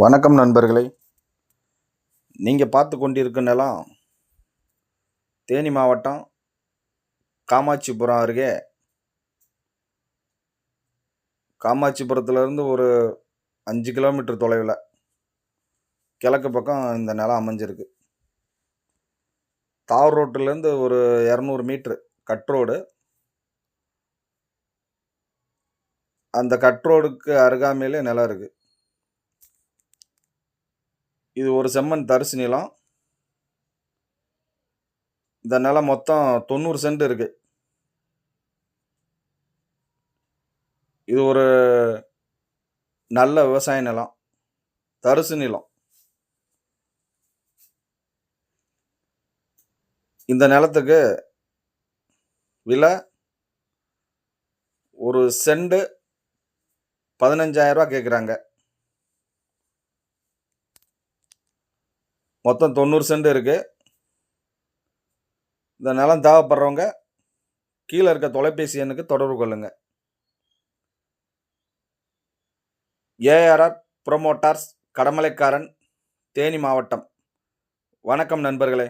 வணக்கம் நண்பர்களே. நீங்கள் பார்த்து கொண்டிருக்கும் நிலம் தேனி மாவட்டம் காமாட்சிபுரம் அருகே. காமாட்சிபுரத்துலேருந்து ஒரு அஞ்சு கிலோமீட்டர் தொலைவில் கிழக்கு பக்கம் இந்த நிலம் அமைஞ்சிருக்கு. தார் ரோட்டிலேருந்து ஒரு இரநூறு மீட்ரு கட் ரோடு. அந்த கட் ரோடுக்கு அருகாமையிலே நிலம் இருக்குது இது ஒரு செம்மண் தரிசு நிலம். இந்த நிலம் மொத்தம் தொண்ணூறு சென்ட் இருக்குது இது ஒரு நல்ல விவசாய நிலம். தரிசு நிலம். இந்த நிலத்துக்கு விலை ஒரு செண்டு பதினஞ்சாயிரரூபா கேட்குறாங்க மொத்தம் தொண்ணூறு சென்ட் இருக்குது இந்த நிலம் தேவைப்படுறவங்க கீழே இருக்க தொலைபேசி எண்ணுக்கு தொடர்பு கொள்ளுங்க. ஏஆர்ஆர் ப்ரொமோட்டார்ஸ் கடமலைக்காரன் தேனி மாவட்டம். வணக்கம் நண்பர்களே.